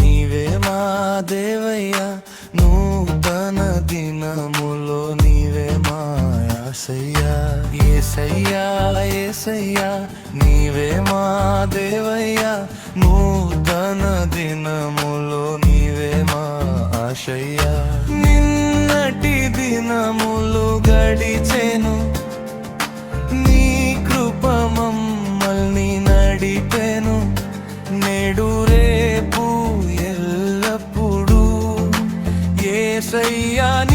నీవే మా దేవయ్యా. నూతన దినములో నీవే మా ఆశయ్యా. ఏసయ్యా ఏసయ్యా నీవే మా దేవయ్యా. నూతన దినములో నీవే మా ఆశయ్యా. నిన్నటి దినము say your name.